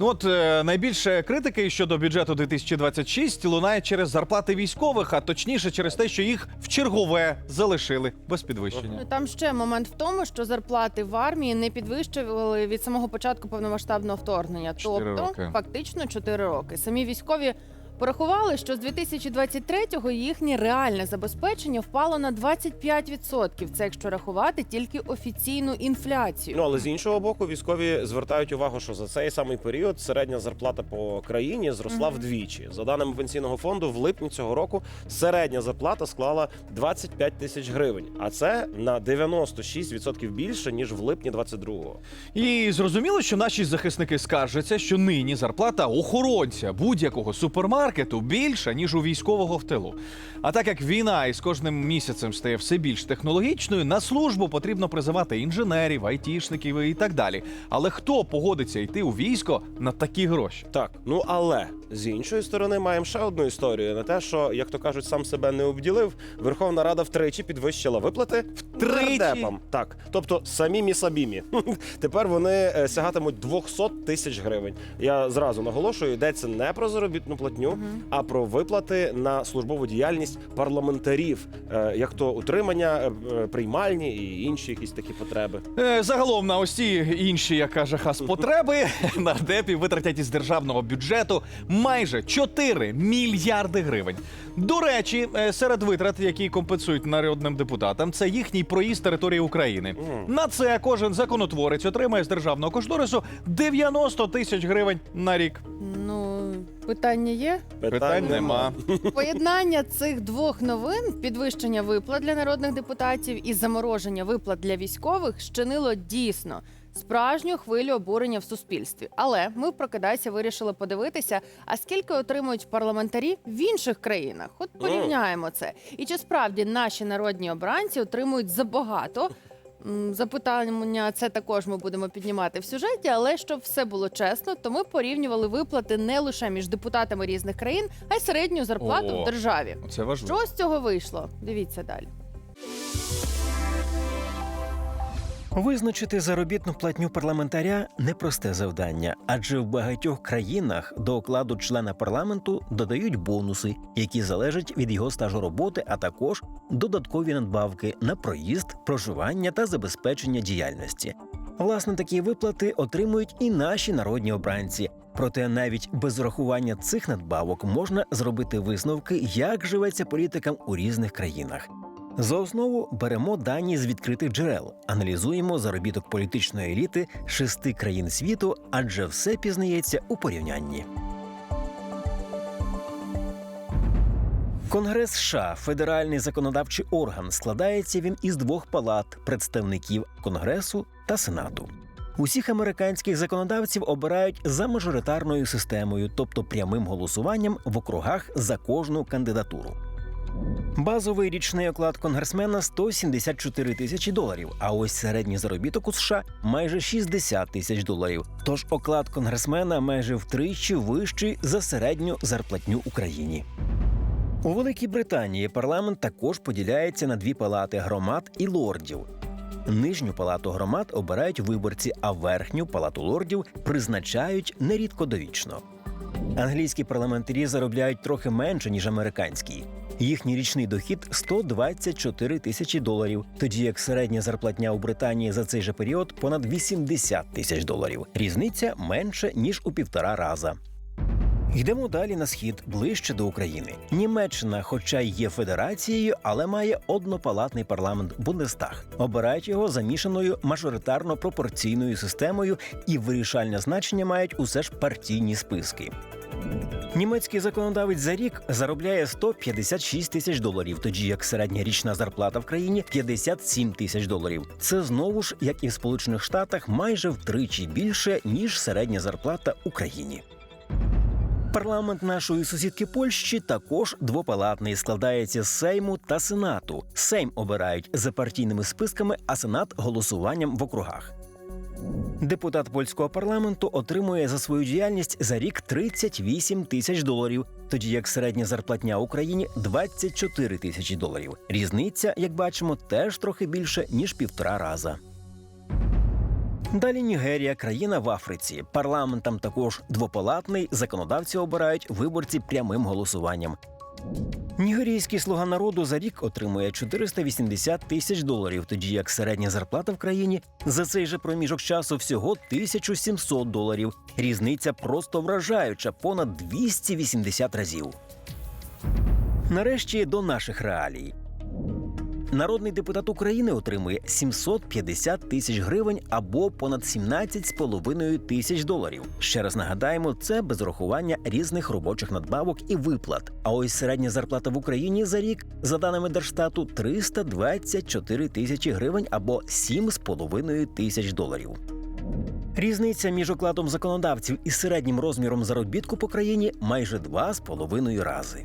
Ну от е, найбільше критики щодо бюджету 2026 лунає через зарплати військових, а точніше через те, що їх в чергове залишили без підвищення. Ну там ще момент в тому, що зарплати в армії не підвищували від самого початку повномасштабного вторгнення. Тобто, роки. фактично 4 роки. Самі військові порахували, що з 2023-го їхнє реальне забезпечення впало на 25%. Це якщо рахувати тільки офіційну інфляцію. Ну але з іншого боку, військові звертають увагу, що за цей самий період середня зарплата по країні зросла вдвічі. За даними пенсійного фонду, в липні цього року середня зарплата склала 25 тисяч гривень, а це на 96% більше ніж в липні 22-го. І зрозуміло, що наші захисники скаржаться, що нині зарплата охоронця будь-якого супермаркету більша, ніж у військового в тилу. А так як війна із кожним місяцем стає все більш технологічною, на службу потрібно призивати інженерів, айтішників і так далі. Але хто погодиться йти у військо на такі гроші? Так, ну але з іншої сторони маємо ще одну історію. Не те, що як то кажуть, сам себе не обділив. Верховна Рада втричі підвищила виплати Втричі? нардепам. Так, тобто самі сабімі. Тепер вони е, сягатимуть 200 тисяч гривень. Я зразу наголошую, йдеться не про заробітну платню, а про виплати на службову діяльність парламентарів, е, як то утримання, е, е, приймальні і інші якісь такі потреби. Е, Загалом на ось ці інші, як каже хас, потреби нардепі витратять із державного бюджету майже 4 мільярди гривень. До речі, серед витрат, які компенсують народним депутатам, це їхній проїзд території України. На це кожен законотворець отримає з державного кошторису 90 тисяч гривень на рік. Ну питання є. Питань нема. Поєднання цих двох новин підвищення виплат для народних депутатів і замороження виплат для військових щинило дійсно справжню хвилю обурення в суспільстві. Але ми в прокидайся вирішили подивитися, а скільки отримують парламентарі в інших країнах. От порівняємо це. І чи справді наші народні обранці отримують забагато? Запитання це також ми будемо піднімати в сюжеті, але щоб все було чесно, то ми порівнювали виплати не лише між депутатами різних країн, а й середню зарплату О. в державі. Це важливо. Що з цього вийшло? Дивіться далі. Визначити заробітну платню парламентаря непросте завдання, адже в багатьох країнах до окладу члена парламенту додають бонуси, які залежать від його стажу роботи, а також додаткові надбавки на проїзд, проживання та забезпечення діяльності. Власне, такі виплати отримують і наші народні обранці. Проте навіть без урахування цих надбавок можна зробити висновки, як живеться політикам у різних країнах. За основу беремо дані з відкритих джерел, аналізуємо заробіток політичної еліти шести країн світу, адже все пізнається у порівнянні. Конгрес США федеральний законодавчий орган. Складається він із двох палат представників Конгресу та Сенату. Усіх американських законодавців обирають за мажоритарною системою, тобто прямим голосуванням в округах за кожну кандидатуру. Базовий річний оклад конгресмена 174 тисячі доларів, а ось середній заробіток у США майже 60 тисяч доларів. Тож оклад конгресмена майже втричі вищий за середню зарплатню Україні. У Великій Британії парламент також поділяється на дві палати громад і лордів. Нижню палату громад обирають виборці, а верхню палату лордів призначають нерідко довічно. Англійські парламентарі заробляють трохи менше, ніж американські. Їхній річний дохід 124 тисячі доларів, тоді як середня зарплатня у Британії за цей же період понад 80 тисяч доларів. Різниця менше ніж у півтора раза. Йдемо далі на схід, ближче до України. Німеччина, хоча й є федерацією, але має однопалатний парламент Бундестаг. Обирають його замішаною мажоритарно-пропорційною системою, і вирішальне значення мають усе ж партійні списки. Німецький законодавець за рік заробляє 156 тисяч доларів, тоді як середня річна зарплата в країні 57 тисяч доларів. Це знову ж, як і в Сполучених Штатах, майже втричі більше ніж середня зарплата Україні. Парламент нашої сусідки Польщі також двопалатний, складається з Сейму та Сенату. Сейм обирають за партійними списками, а Сенат голосуванням в округах. Депутат польського парламенту отримує за свою діяльність за рік 38 тисяч доларів, тоді як середня зарплатня Україні 24 тисячі доларів. Різниця, як бачимо, теж трохи більше ніж півтора раза. Далі Нігерія, країна в Африці. Парламент там також двопалатний. Законодавці обирають виборці прямим голосуванням. Нігерійський слуга народу за рік отримує 480 тисяч доларів, тоді як середня зарплата в країні за цей же проміжок часу всього 1700 доларів. Різниця просто вражаюча понад 280 разів. Нарешті до наших реалій. Народний депутат України отримує 750 тисяч гривень або понад 17,5 тисяч доларів. Ще раз нагадаємо, це без рахування різних робочих надбавок і виплат. А ось середня зарплата в Україні за рік, за даними Держстату, 324 тисячі гривень або 7,5 тисяч доларів. Різниця між окладом законодавців і середнім розміром заробітку по країні майже 2,5 рази.